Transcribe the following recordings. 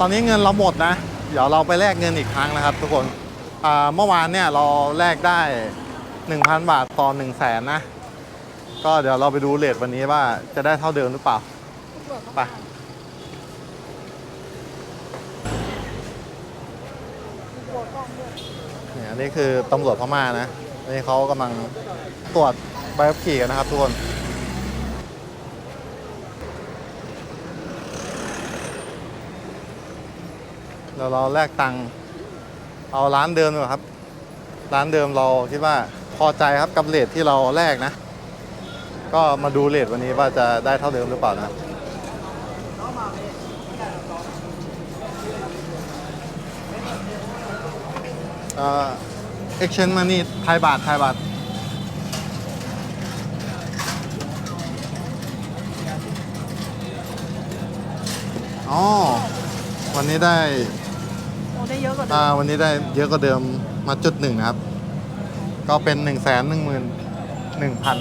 ตอนนี้เงินเราหมดนะ เดี๋ยวเราไปแลกเงินอีกครั้งนะครับ ทุกคนเมื่อวานเนี่ยเราแลกได้ 1,000 บาทต่อ1 0 0 0 0แสนนะ ก็เดี๋ยวเราไปดูเลทวันนี้ว่าจะได้เท่าเดิมหรือเปล่าไปเนี่ยนนี้คือตำรวจพม่านะ นี่เขากำลังตรวจใบขับขี่กันนะครับทุกคน เดี๋ยวเราแลกตังค์เอาร้านเดิมดีกว่าครับ ร้านเดิมเราคิดว่าพอใจครับกับเลทที่เราแลกนะ ก็มาดูเลทวันนี้ว่าจะได้เท่าเดิมหรือเปล่านะเอ่อ exchange money ไทยบาทไทยบาทอ๋อวันนี้ได้ ได้เยอะกว่าเดิอ่ามวันนี้ได้เยอะกว่าเดิมมาจุดหนึ่งนะครับ ก็เป็นหนึ่งแสนหนึ่งหมื่นหนึ่งพัน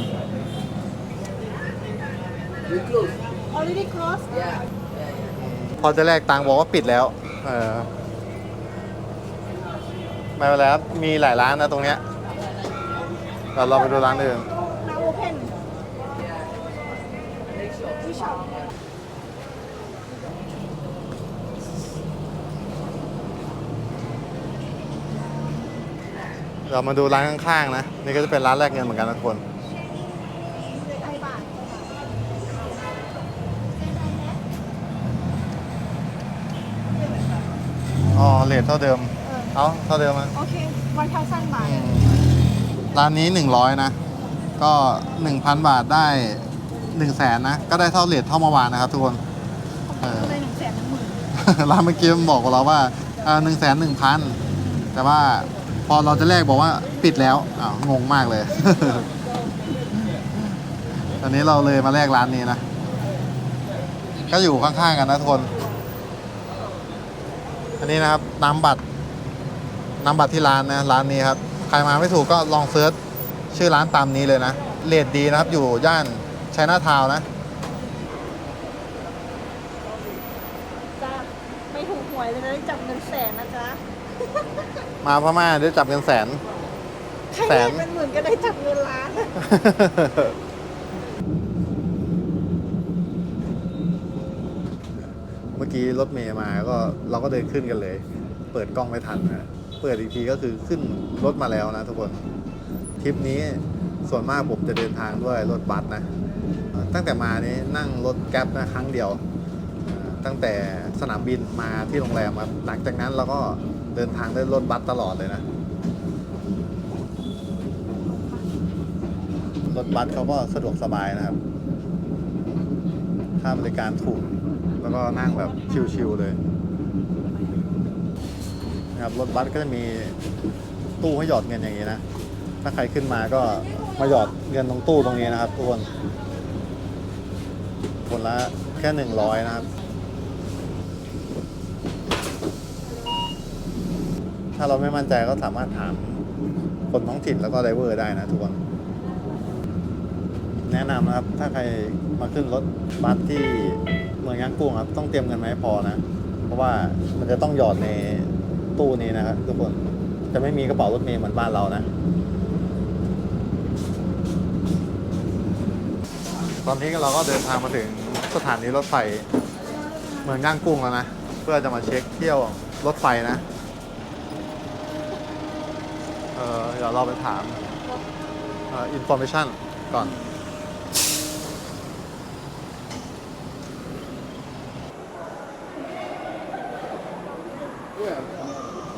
already close พอจะแลกตังค์บอกว่าปิดแล้ว เออไม่เป็นไรครับมีหลายร้านนะตรงเนี้ยเราเราไปดูร้านอื่น now open which shop เรามาดูร้านข้างๆนะ นี่ก็จะเป็นร้านแลกเงินเหมือนกันนะทุกคนไทยบาทอ๋อเลทเท่าเดิม เออเอาเท่าเดิมอะโอเควันเท่าสั้นบาทอืมร้านนี้ 100 นะ ก็ 1,000 บาทได้ 1 0 0 0 0แสนนะ ก็ได้เท่าเลทเท่าเมื่อวานนะครับทุกคนเออเลยหนึ่งแสนหนึ่งหมื่นร้านเมื่อกี้มันบอกกับเราว่าหนึ่งแสนหนึ่งพันแต่ว่า พอเราจะแลกบอกว่าปิดแล้วอ้าวงงมากเลย ตอนนี้เราเลยมาแลกร้านนี้นะ ก็อยู่ข้างๆกันนะทุกคน อันนี้นะครับน้ำบัตรน้ำบัตรที่ร้านนะร้านนี้ครับ ใครมาไม่ถูกก็ลองเซิร์ชชื่อร้านตามนี้เลยนะเลทดีนะครับอยู่ย่านชัยนาทาวนะ จ้าไม่ถูกหวยเลยนะได้จับเงินแสนนะจ๊ะ มาพม่าได้จับเงินแสน ใครแสได้นเป็นหมื่นก็ได้จับเงินล้านเมื่อกี้รถเมย์มาก็เราก็เดินขึ้นกันเลย เปิดกล้องไม่ทันนะเปิดอีกทีก็คือขึ้นรถมาแล้วนะทุกคนทริปนี้ส่วนมากผมจะเดินทางด้วยรถบัสนะ ตั้งแต่มานี้นั่งรถแก๊ปนะครั้งเดียว ตั้งแต่สนามบินมาที่โรงแรมครับหลังจากนั้นเราก็ เดินทางด้วยรถบัสตลอดเลยนะ รถบัสเขาก็สะดวกสบายนะครับ ค่าบริการถูก แล้วก็นั่งแบบชิลๆเลยนะครับรถบัสก็จะมีตู้ให้หยอดเงินอย่างนี้นะ ถ้าใครขึ้นมาก็มาหยอดเงินตรงตู้ตรงนี้นะครับทุกคนคนละแค่หนึ่งร้อยนะครับ ถ้าเราไม่มั่นใจก็สามารถถามคนท้องถิ่นแล้วก็ไดเวอร์ได้นะทุกคน แนะนำนะครับ ถ้าใครมาขึ้นรถบัสที่เมืองย่างกุ้งครับ ต้องเตรียมเงินมาให้พอนะ เพราะว่ามันจะต้องหยอดในตู้นี้นะครับทุกคนจะไม่มีกระเป๋ารถเมล์เหมือนบ้านเรานะ ตอนนี้เราก็เดินทางมาถึงสถานีรถไฟเมืองย่างกุ้งแล้วนะ เพื่อจะมาเช็คเที่ยวรถไฟนะ ออเดี๋ยวเราไปถามเอ่อ information ก่อน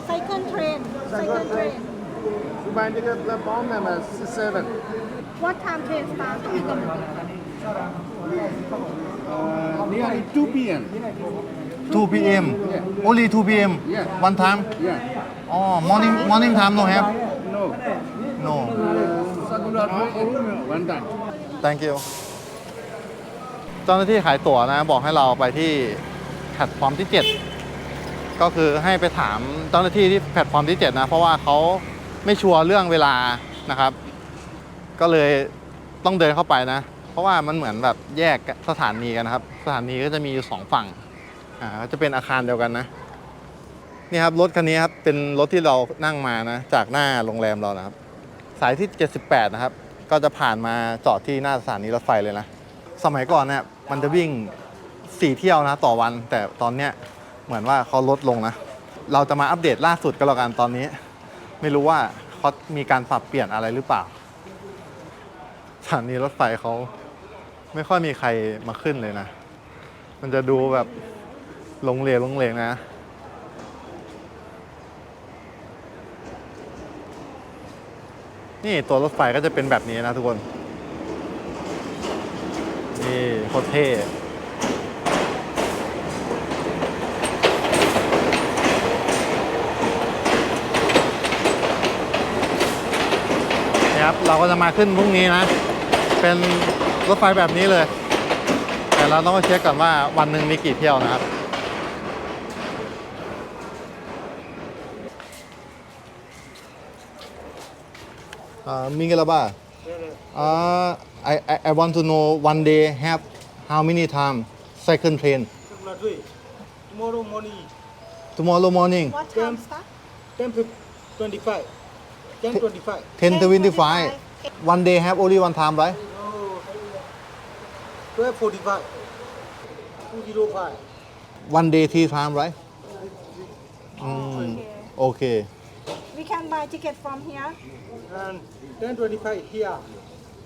ไซเคิลเทรนไซเคิลเทรน Subandika platform number seven. what time train start Uh, nearly 2 p.m. 2 p.m. Only 2 p.m. Yeah. One time. Yeah. Oh, morning morning time no have. No. One time. Thank you. เจ้าหน้าที่ขายตั๋วนะบอกให้เราไปที่แพลตฟอร์มที่ 7 ก็คือให้ไปถามเจ้าหน้าที่ที่แพลตฟอร์มที่ 7 นะ เพราะว่าเขาไม่ชัวร์เรื่องเวลานะครับ ก็เลยต้องเดินเข้าไปนะ เพราะว่ามันเหมือนแบบแยกสถานีกันนะครับ สถานีก็จะมีอยู่สองฝั่งอ่าก็จะเป็นอาคารเดียวกันนะนี่ครับรถคันนี้ครับเป็นรถที่เรานั่งมานะ จากหน้าโรงแรมเรานะครับ สายที่ 78 นะครับ ก็จะผ่านมาจอดที่หน้าสถานีรถไฟเลยนะ สมัยก่อนเนี่ยมันจะวิ่ง 4 เที่ยวนะต่อวัน แต่ตอนเนี้ยเหมือนว่าเขาลดลงนะ เราจะมาอัปเดตล่าสุดก็แล้วกันตอนนี้ ไม่รู้ว่าเขามีการปรับเปลี่ยนอะไรหรือเปล่า สถานีรถไฟเขาไม่ค่อยมีใครมาขึ้นเลยนะ มันจะดูแบบลงเลวหลงเลงนะ นี่ตัวรถไฟก็จะเป็นแบบนี้นะทุกคน นี่โคตรเท่นี่ครับเราก็จะมาขึ้นพรุ่งนี้นะ เป็นรถไฟแบบนี้เลย แต่เราต้องมาเช็คก่อนว่าวันหนึ่งมีกี่เที่ยวนะครับ Uh, Miguelaba, uh, I, I, I want to know one day have how many time second train? Tomorrow morning, tomorrow morning. What time start 10 fif- 25. 10 25. 10 to 25 one day have only one time right? Oh, 12 45. 205. one day three time right? Mm, okay. we can buy ticket from here And 10 25 here.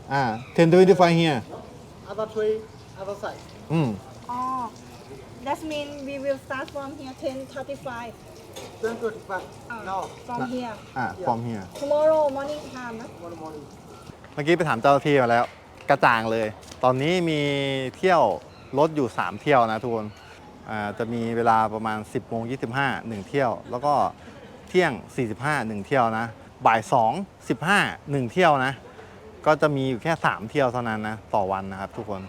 ah 10 to 25 here Other way, other side. mm. oh that mean we will start from here 10:35 10 25. uh, Now, from here อ่า from here tomorrow morning time นะ tomorrow morning. เมื่อกี้ไปถามเจ้าหน้าที่มาแล้วกระจ่างเลย ตอนนี้มีเที่ยวรถอยู่ 3 เที่ยวนะทุกคนอ่าจะมีเวลาประมาณ 10โมง25 1เที่ยว แล้วก็ เที่ยง 45 1 เที่ยวนะ บ่าย 2 15 1 เที่ยวนะ ก็จะมีอยู่แค่ 3 เที่ยวเท่านั้นนะต่อวันนะครับทุกคน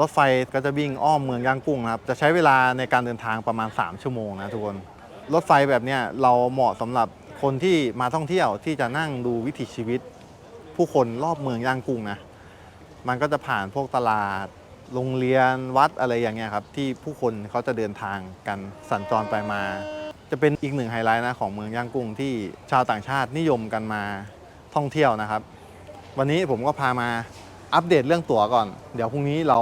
รถไฟก็จะวิ่งอ้อมเมืองย่างกุ้งนะครับ จะใช้เวลาในการเดินทางประมาณ 3 ชั่วโมงนะทุกคน รถไฟแบบนี้เราเหมาะสำหรับคนที่มาท่องเที่ยวที่จะนั่งดูวิถีชีวิต ผู้คนรอบเมืองย่างกุ้งนะ มันก็จะผ่านพวกตลาดโรงเรียนวัดอะไรอย่างเงี้ยครับ ที่ผู้คนเขาจะเดินทางกันสัญจรไปมา จะเป็นอีกหนึ่งไฮไลท์นะของเมืองย่างกุ้งที่ชาวต่างชาตินิยมกันมาท่องเที่ยวนะครับ วันนี้ผมก็พามาอัปเดตเรื่องตั๋วก่อน เดี๋ยวพรุ่งนี้เรา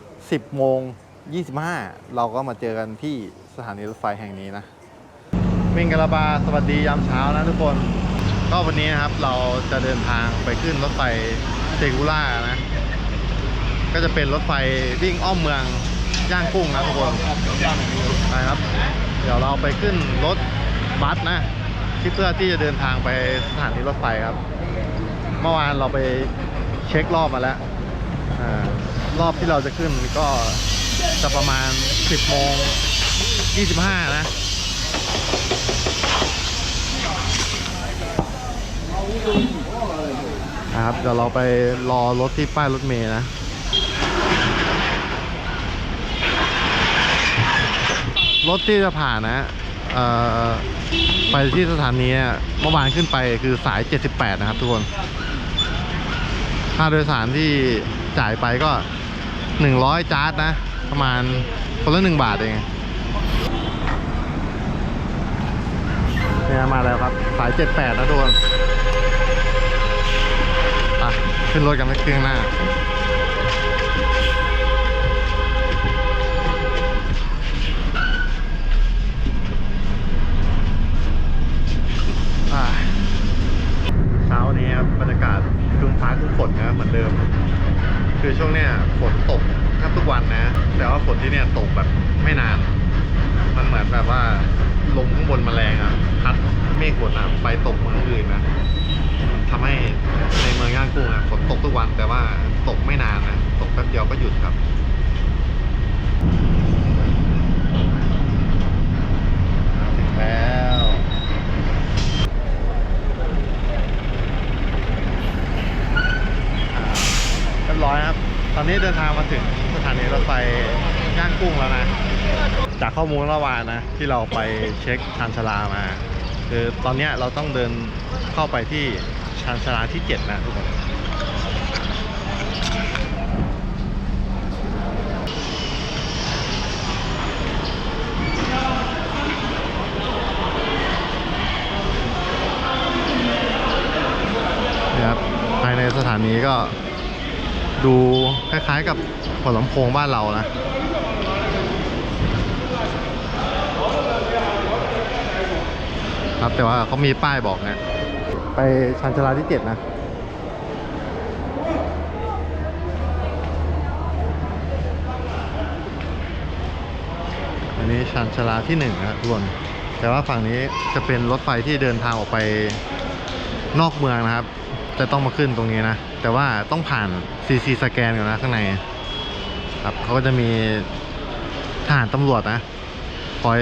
10โมง25 เราก็มาเจอกันที่สถานีรถไฟแห่งนี้นะมิงกะลาบาสวัสดียามเช้านะทุกคน ก็วันนี้นะครับเราจะเดินทางไปขึ้นรถไฟเซกูล่านะ ก็จะเป็นรถไฟวิ่งอ้อมเมืองย่างกุ้งนะทุกคนไปครับ เดี๋ยวเราไปขึ้นรถบัสนะที่เพื่อที่จะเดินทางไปสถานีรถไฟครับ เมื่อวานเราไปเช็ครอบมาแล้วอรอบที่เราจะขึ้นก็จะประมาณ 10โมง25 นะนะครับเดี๋ยวเราไปรอรถที่ป้ายรถเมย์นะ รถที่จะผ่านนะไปที่สถานีเนี่ยเมื่อวานขึ้นไปคือสาย 78 นะครับทุกคน ค่าโดยสารที่จ่ายไปก็ 100 จาร์ดนะ ประมาณคนละ 1 บาทเองเนี่ยมาแล้วครับ สาย 78 นะทุกคน ไปขึ้นรถกันไปเครื่องหน้า บรรยากาศครึ้มฟ้าครึ้มฝนนะเหมือนเดิม คือช่วงเนี้ยฝนตกแทบทุกวันนะ แต่ว่าฝนที่เนี่ยตกแบบไม่นาน มันเหมือนแบบว่าลมข้างบนมาแรงอะพัดเมฆฝนอะไปตกเมืองอื่นนะทำให้ในเมืองย่างกุ้งอะฝนตกทุกวันแต่ว่าตกไม่นานนะตกแป๊บเดียวก็หยุดครับ อนนี้เดินทางมาถึงสถานีรถไฟย่างกุ้งแล้วนะ จากข้อมูลเมื่อวานนะ ที่เราไปเช็คชานชลามา คือตอนนี้เราต้องเดินเข้าไปที่ชานชลาที่ 7 นะทุกคนนะครับภายในสถานีก็ ดูคล้ายๆกับหัวลำโพงบ้านเรานะครับแต่ว่าเขามีป้ายบอกนะไปชันชลาที่เจ็ดนะอันนี้ชันชลาที่หนึ่งนะทุกคนแต่ว่าฝั่งนี้จะเป็นรถไฟที่เดินทางออกไปนอกเมืองนะครับ จะต้องมาขึ้นตรงนี้นะ แต่ว่าต้องผ่าน CC สแกนก่อนนะข้างใน ครับเขาก็จะมีทหารตำรวจนะ คอย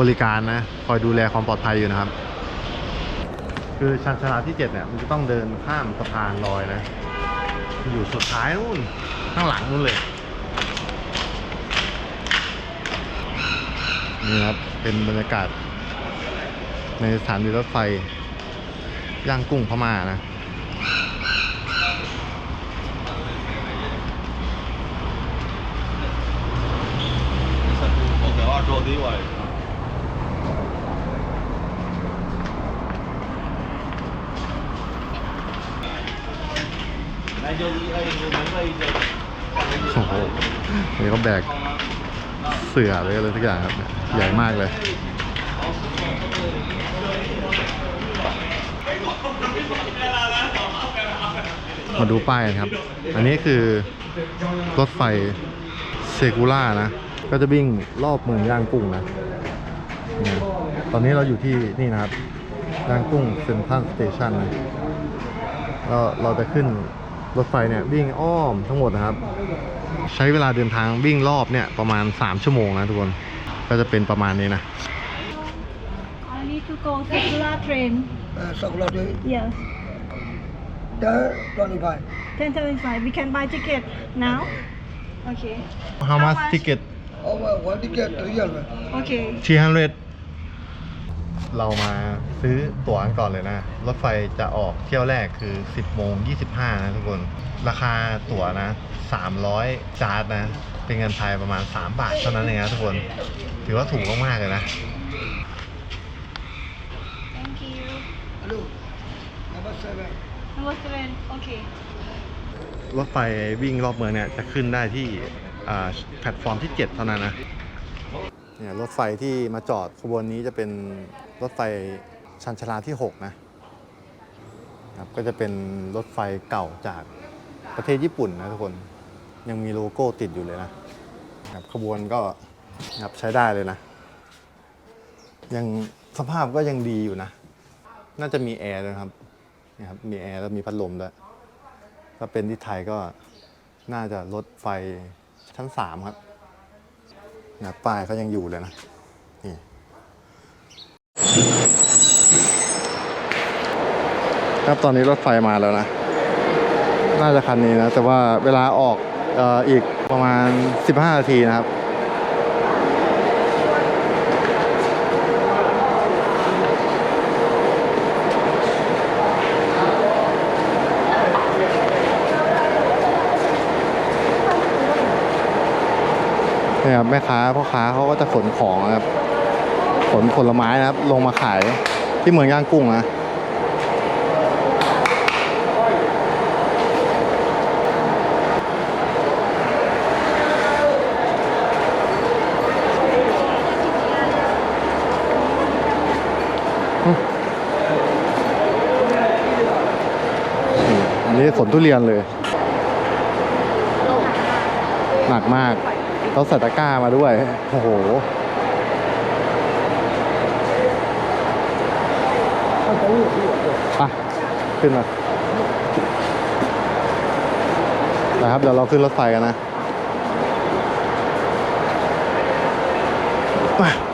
บริการนะ คอยดูแลความปลอดภัยอยู่นะครับ คือชันชาลาที่7เนี่ยมันจะต้องเดินข้ามสะพานลอยนะ อยู่สุดท้ายนู่นข้างหลังนู่นเลยนี่ครับ เป็นบรรยากาศ ในสถานีรถไฟย่างกุ้งพม่านะ โอ้โหนี่ก็แบกเสือเลยอะไรทุกอย่างครับ ใหญ่มากเลยมาดูป้ายกันครับ อันนี้คือรถไฟเซกูล่านะ ก็จะวิ่งรอบเมืองย่างกุ้งนะนี่ตอนนี้เราอยู่ที่นี่นะครับ ย่างกุ้งเซ็นทรัลสเตชันนะเราเราจะขึ้นรถไฟเนี่ยวิ่งอ้อมทั้งหมดนะครับ ใช้เวลาเดินทางวิ่งรอบเนี่ยประมาณ 3 ชั่วโมงนะทุกคน ก็จะเป็นประมาณนี้นะ I need to go Sakura train Uh, Sakura Day, yes the 25. 10:75 we can buy ticket now okay How much ticket Over one ticket, 300. okay 300เรามาซื้อตั๋วกันก่อนเลยนะ รถไฟจะออกเที่ยวแรกคือ 10โมง25 นะทุกคน ราคาตั๋วนะ 300 จาร์ดนะ เป็นเงินไทยประมาณ 3 บาทเท่านั้นเองนะทุกคน ถือว่าถูกมาก ๆ เลยนะ thank you Hello, number seven. number seven okay รถไฟวิ่งรอบเมืองเนี่ยจะขึ้นได้ที่อ่า แพลตฟอร์มที่ 7 เท่านั้นนะเนี่ยรถไฟที่มาจอดขบวนนี้จะเป็นรถไฟชันชลาที่ 6 นะครับก็จะเป็นรถไฟเก่าจากประเทศญี่ปุ่นนะทุกคนยังมีโลโก้ติดอยู่เลยนะครับขบวนก็นะครับใช้ได้เลยนะ ยังสภาพก็ยังดีอยู่นะ น่าจะมีแอร์ด้วยครับนะครับมีแอร์แล้วมีพัดลมด้วยถ้าเป็นที่ไทยก็น่าจะรถไฟ ชั้นสามครับนะป้ายเขายังอยู่เลยนะ นี่ ครับตอนนี้รถไฟมาแล้วนะ น่าจะคันนี้นะ แต่ว่าเวลาออกอออีกประมาณ 15นาทีนะครับ นี่ยครับแม่ค้าพ่อค้าเขาก็จะขนของนะครับขนผลไม้นะครับ ลงมาขายที่เหมืองย่างกุ้งนะอันนี้ขนทุเรียนเลย หนักมาก เขาใส่ตะกร้ามาด้วย โอ้โหไปขึ้นมานะครับ เดี๋ยวเราขึ้นรถไฟกันนะมา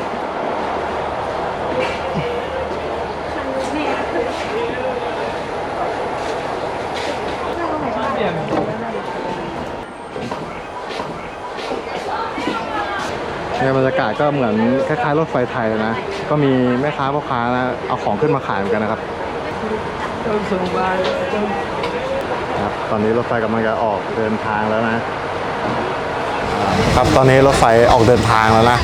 เนี่ยบรรยากาศก็เหมือนคล้ายๆรถไฟไทยนะ ก็มีแม่ค้าพ่อค้านะเอาของขึ้นมาขายเหมือนกันนะครับครับ ตอนนี้รถไฟกำลังจะออกเดินทางแล้วนะ ครับตอนนี้รถไฟออกเดินทางแล้วนะ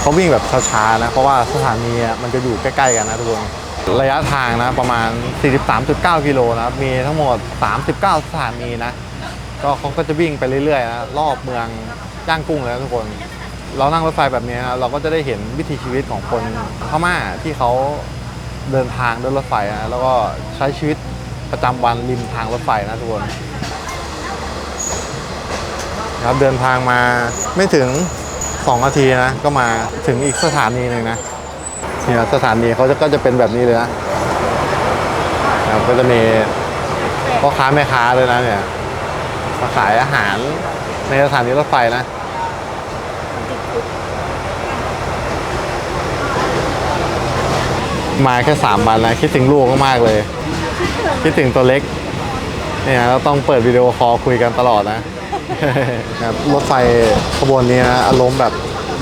เขาวิ่งแบบช้าๆนะเพราะว่าสถานีมันจะอยู่ใกล้ๆกันนะทุกคนระยะทางนะประมาณ 43.9 กิโลนะครับมีทั้งหมด 39 สถานีนะ ก็เขาก็จะวิ่งไปเรื่อยๆนะรอบเมืองย่างกุ้งเลยนะทุกคน เรานั่งรถไฟแบบนี้นะเราก็จะได้เห็นวิถีชีวิตของคนพม่าที่เขาเดินทางด้วยรถไฟนะแล้วก็ใช้ชีวิตประจำวันริมทางรถไฟนะทุกคนครับเดินทางมาไม่ถึง2นาทีนะก็มาถึงอีกสถานีหนึ่งนะเนี่ยสถานีเขาก็จะเป็นแบบนี้เลยนะครับก็จะมีพ่อค้าแม่ค้าเลยนะเนี่ยมาขายอาหารในสถานีรถไฟนะ มาแค่สามวันนะคิดถึงลูกมากๆเลย คิดถึงตัวเล็กเนี่ยเราต้องเปิดวิดีโอคอลคุยกันตลอดนะครับรถไฟขบวนนี้นะอารมณ์แบบ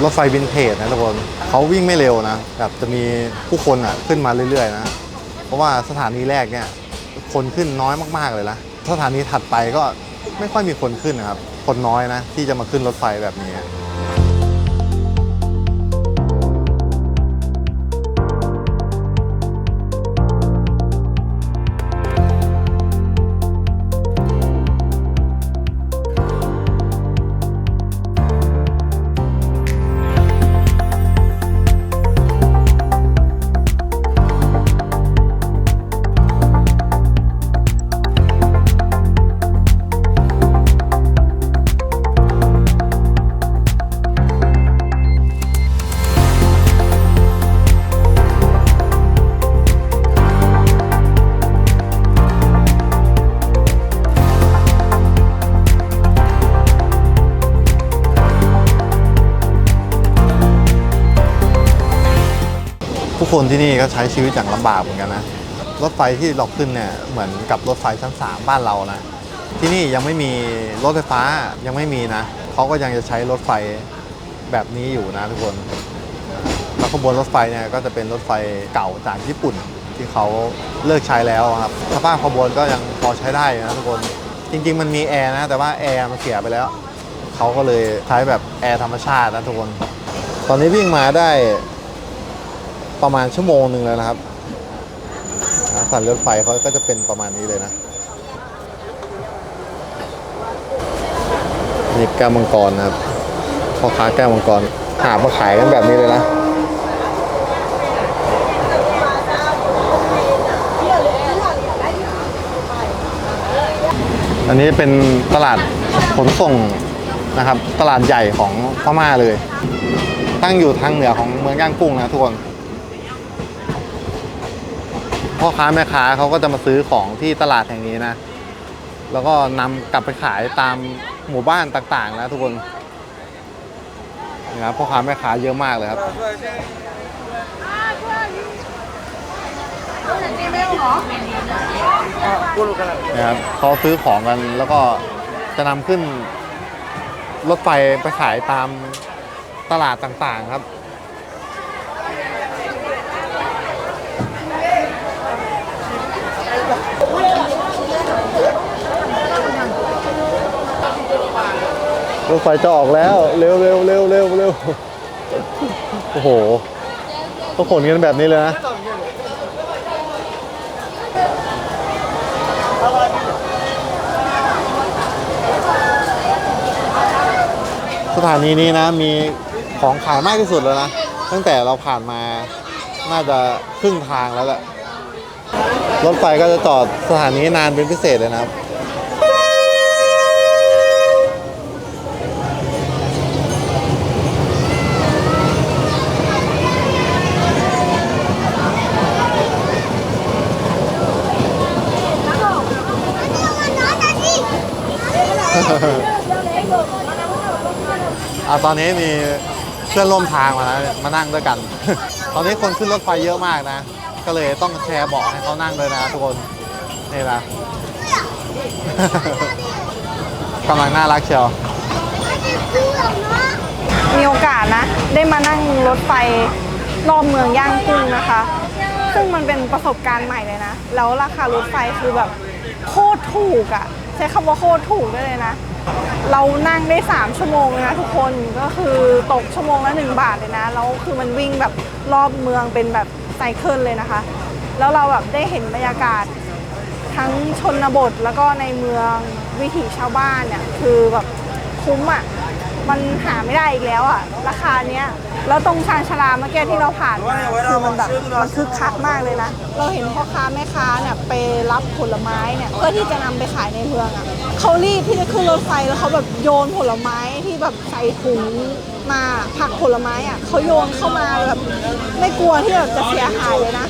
รถไฟวินเทจนะทุกคนเขาวิ่งไม่เร็วนะแบบจะมีผู้คนอะขึ้นมาเรื่อยๆนะ เพราะว่าสถานีแรกเนี่ยคนขึ้นน้อยมากๆเลยนะสถานีถัดไปก็ไม่ค่อยมีคนขึ้นนะครับ คนน้อยนะที่จะมาขึ้นรถไฟแบบนี้ คนที่นี่ก็ใช้ชีวิตอย่างลำบากเหมือนกันนะ รถไฟที่เราขึ้นเนี่ยเหมือนกับรถไฟชั้นสามบ้านเรานะ ที่นี่ยังไม่มีรถไฟฟ้ายังไม่มีนะเขาก็ยังจะใช้รถไฟแบบนี้อยู่นะทุกคน แล้วขบวนรถไฟเนี่ยก็จะเป็นรถไฟเก่าจากญี่ปุ่นที่เขาเลิกใช้แล้วครับสภาพขบวนก็ยังพอใช้ได้นะทุกคน จริง ๆ มันมีแอร์นะ แต่ว่าแอร์มันเสียไปแล้ว เขาก็เลยใช้แบบแอร์ธรรมชาตินะทุกคน ตอนนี้วิ่งมาได้ ประมาณชั่วโมงหนึ่งแล้วนะครับสันรถไฟเขาก็จะเป็นประมาณนี้เลยนะนี่แก้วมังกรนะครับพ่อค้าแก้วมังกรหามาขายกันแบบนี้เลยนะอันนี้เป็นตลาดขนส่งนะครับ ตลาดใหญ่ของพม่าเลย ตั้งอยู่ทางเหนือของเมืองย่างกุ้งนะทุกคน พ่อค้าแม่ค้าเขาก็จะมาซื้อของที่ตลาดแห่งนี้นะ แล้วก็นำกลับไปขายตามหมู่บ้านต่างๆ นะทุกคนนี่ครับพ่อค้าแม่ค้าเยอะมากเลยครับนะครับเขาซื้อของกันแล้วก็จะนำขึ้นรถไฟไปขายตามตลาดต่างๆครับ รถไฟจะออกแล้ว เร็วเร็วเร็วเร็วเร็วโอ้โหต้องขนกันแบบนี้เลยนะสถานีนี้นะมีของขายมากที่สุดแล้วนะ ตั้งแต่เราผ่านมาน่าจะครึ่งทางแล้วแหละรถไฟก็จะจอดสถานีนานเป็นพิเศษเลยนะครับะตอนนี้มีเพื่อนร่วมทางมาแล้วมานั่งด้วยกัน ตอนนี้คนขึ้นรถไฟเยอะมากนะ ก็เลยต้องแชร์เบาะให้เขานั่งเลยนะทุกคน นี่นะกำลังน่ารักเชียว มีโอกาสนะ ได้มานั่งรถไฟรอบเมืองย่างกุ้งนะคะ ซึ่งมันเป็นประสบการณ์ใหม่เลยนะ แล้วราคารถไฟคือแบบโคตรถูกอะ่ะ ใช้คำว่าโคตรถูกได้เลยนะ เรานั่งได้ 3 ชั่วโมงเลยนะทุกคนก็คือตกชั่วโมงละ1บาทเลยนะ แล้วคือมันวิ่งแบบรอบเมืองเป็นแบบไซเคิลเลยนะคะ แล้วเราแบบได้เห็นบรรยากาศ ทั้งชนบทแล้วก็ในเมืองวิถีชาวบ้านเนี่ยคือแบบคุ้มอะ มันหาไม่ได้อีกแล้วอะ ราคาเนี้ยแล้วตรงชานชาลาเมื่อกี้ที่เราผ่านมาคือมันแบบมันคึกคักมากเลยนะ เราเห็นพ่อค้าแม่ค้าเนี่ยไปรับผลไม้เนี่ยเพื่อที่จะนำไปขายในเมืองอะเขารีบที่จะขึ้นรถไฟแล้วเขาแบบโยนผลไม้ที่แบบใส่ถุงมาผักผลไม้อะเขาโยนเข้ามาแบบไม่กลัวที่แบบจะเสียหายเลยนะ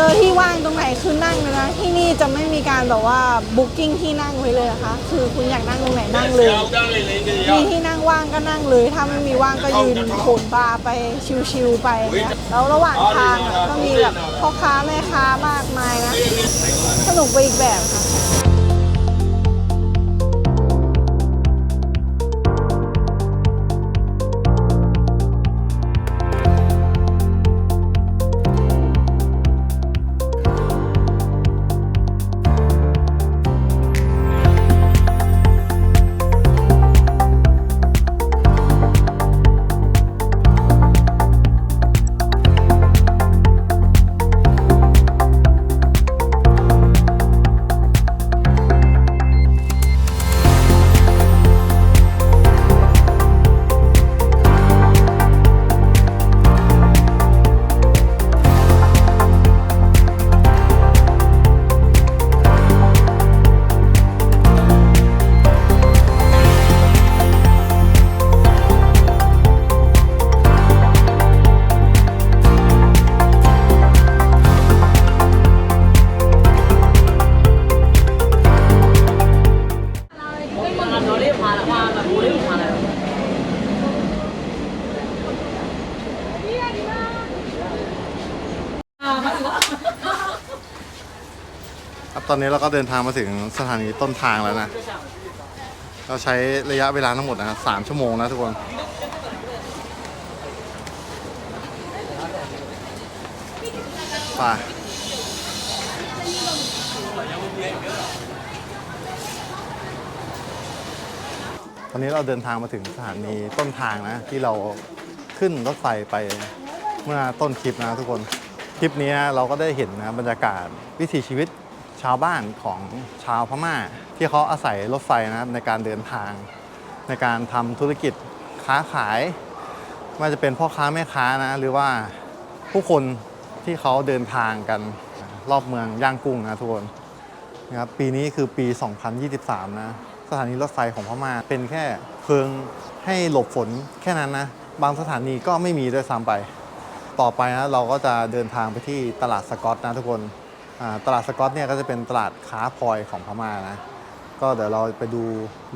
จอที่ว่างตรงไหนคือนั่งเลยนะ ที่นี่จะไม่มีการแบบว่าบุ๊กิ้งที่นั่งไว้เลยนะคะคือคุณอยากนั่งตรงไหนนั่งเลย มีที่นั่งว่างก็นั่งเลย ถ้าไม่มีว่างก็ยืนโขนบาร์ไปชิวๆไปอย่างเงี้ยแล้วระหว่างทางอะก็มีแบบพ่อค้าแม่ค้ามากมายนะ สนุกไปอีกแบบค่ะ ครับตอนนี้เราก็เดินทางมาถึงสถานีต้นทางแล้วนะ เราใช้ระยะเวลาทั้งหมดนะสามชั่วโมงนะทุกคน ไป อนนี้เราเดินทางมาถึงสถานีต้นทางนะ ที่เราขึ้นรถไฟไปเมื่อต้นคลิปนะทุกคน คลิปนี้เราก็ได้เห็นนะบรรยากาศวิถีชีวิตชาวบ้านของชาวพม่า ที่เขาอาศัยรถไฟนะในการเดินทาง ในการทำธุรกิจค้าขายไม่ว่าจะเป็นพ่อค้าแม่ค้านะ หรือว่าผู้คนที่เขาเดินทางกันรอบเมืองย่างกุ้งนะทุกคนนะครับปีนี้คือปี 2023 นะ สถานีรถไฟของพม่าเป็นแค่เพิงให้หลบฝนแค่นั้นนะ บางสถานีก็ไม่มีด้วยซ้ำไป ต่อไปนะเราก็จะเดินทางไปที่ตลาดสกอตนะทุกคนตลาดสกอตเนี่ยก็จะเป็นตลาดค้าพลอยของพม่านะก็เดี๋ยวเราไปดู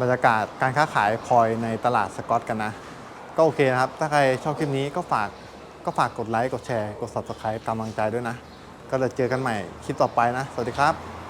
บรรยากาศการค้าขายพลอยในตลาดสกอตกันนะ ก็โอเคนะครับ ถ้าใครชอบคลิปนี้ก็ฝากก็ฝากกดไลค์ กดแชร์ กด subscribe กำลังใจด้วยนะ ก็เดี๋ยวเจอกันใหม่คลิปต่อไปนะ สวัสดีครับ